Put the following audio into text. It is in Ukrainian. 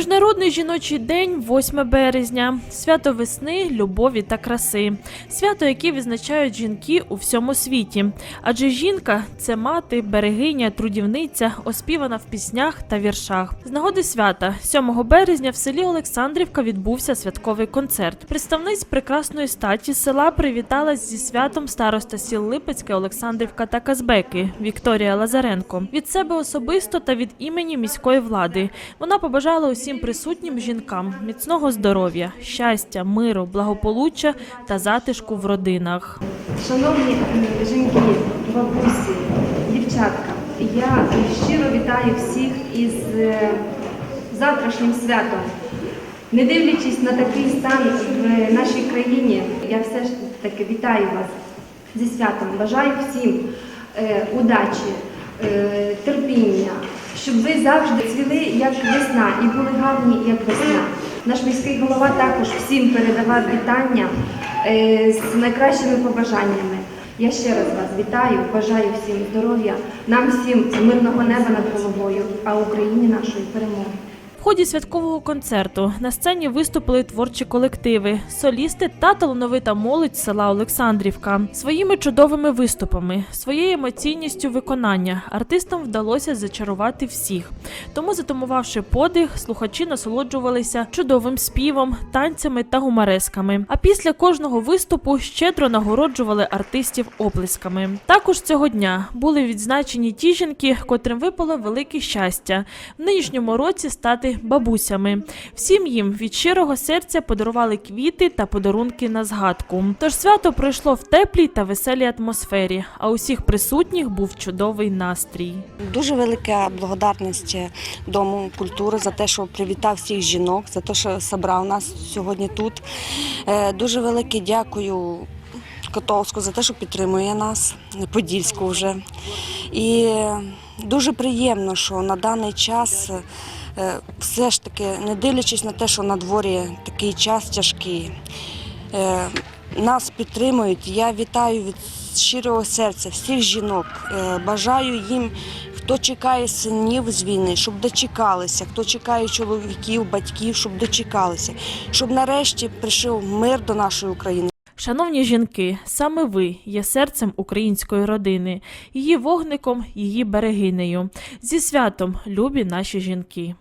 Міжнародний жіночий день 8 березня, свято весни, любові та краси, свято, яке відзначають жінки у всьому світі. Адже жінка це мати, берегиня, трудівниця, оспівана в піснях та віршах. З нагоди свята 7 березня в селі Олександрівка відбувся святковий концерт. Представниць прекрасної статі села привіталась зі святом староста сіл Липецьке, Олександрівка та Казбеки Вікторія Лазаренко. Від себе особисто та від імені міської влади. Вона побажала усім присутнім жінкам міцного здоров'я, щастя, миру, благополуччя та затишку в родинах. Шановні е, жінки, бабусі, дівчатка, я щиро вітаю всіх із е, завтрашнім святом. Не дивлячись на такий стан в нашій країні, я все ж таки вітаю вас зі святом. Бажаю всім е, удачі, терпіння, щоб ви завжди цвіли як весна і були гарні як весна. Наш міський голова також всім передавав вітання е, з найкращими побажаннями. Я ще раз вас вітаю, бажаю всім здоров'я, нам всім мирного неба над головою, а Україні нашої перемоги. В ході святкового концерту на сцені виступили творчі колективи, солісти та талановита молодь села Олександрівка. Своїми чудовими виступами, своєю емоційністю виконання артистам вдалося зачарувати всіх. Тому, затумувавши подих, слухачі насолоджувалися чудовим співом, танцями та гумаресками. А після кожного виступу щедро нагороджували артистів оплесками. Також цього дня були відзначені ті жінки, котрим випало велике щастя в нинішньому році стати бабусями. Всім їм від щирого серця подарували квіти та подарунки на згадку. Тож свято пройшло в теплій та веселій атмосфері, а усіх присутніх був чудовий настрій. Дуже велика благодарність Дому культури за те, що привітав всіх жінок, за те, що зібрав нас сьогодні тут. Е, Дуже велике дякую Котовську за те, що підтримує нас, Подільську вже. І е, дуже приємно, що на даний час е, все ж таки, не дивлячись на те, що на дворі такий час тяжкий, е, нас підтримують. Я вітаю від щирого серця всіх жінок. Е, Бажаю їм, хто чекає синів з війни, щоб дочекалися, хто чекає чоловіків, батьків, щоб дочекалися, щоб нарешті прийшов мир до нашої України. Шановні жінки, саме ви є серцем української родини, її вогником, її берегинею. Зі святом, любі наші жінки.